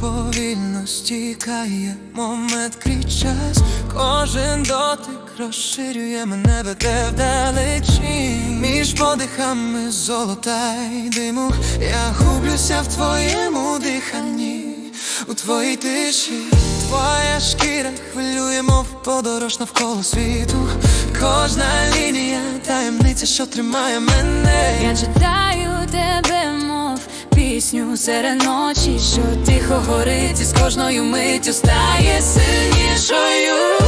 Повільно стікає, момент крізь час. Кожен дотик розширює мене веде вдалечі подихами золота й диму. Я гублюся в твоєму диханні, у твоїй тиші. Твоя шкіра хвилює, мов подорож навколо світу. Кожна лінія таємниця, що тримає мене. Я читаю тебе, мов пісню серед ночі, що тихо горить і з кожною миттю стає сильнішою.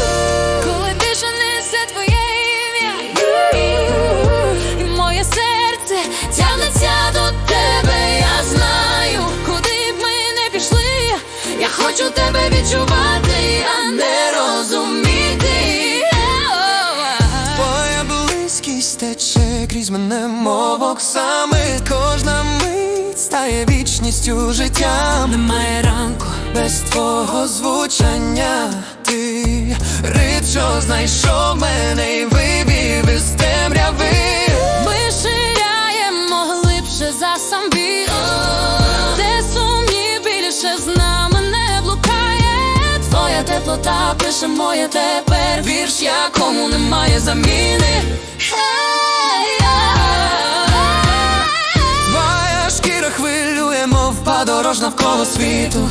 Мовок саме кожна мить стає вічністю життям. Немає ранку. Без твого звучання ти рит, що знайшов мене і вивів із темряви. Ми ширяємо глибше за сам біль Де сумні більше з нами не блукає Твоя теплота пише моє тепер Вірш, якому немає заміни Твоя подорож навколо світу.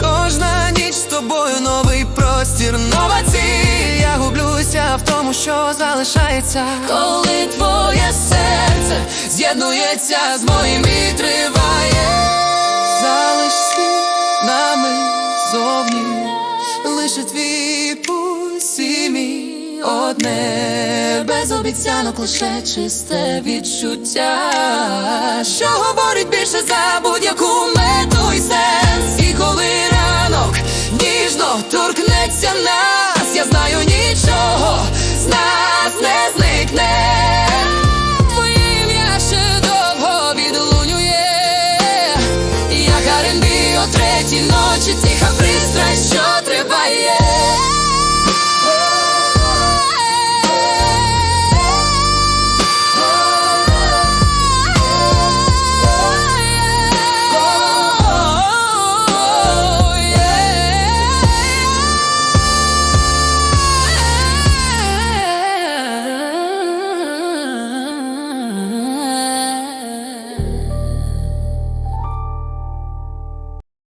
Кожна ніч з тобою новий простір, нова ціль. Я гублюся в тому, що залишається. Коли твоє серце з'єднується з моїм і триває. Залиш слід нами зовні, лише твій пульс мій одне без обіцянок лише чисте відчуття що говорить більше за будь-яку мету торкнеться нас, я знаю нічого з нас не зникне. Твоє ще довго відлунює Як R&B о третій ночі тиха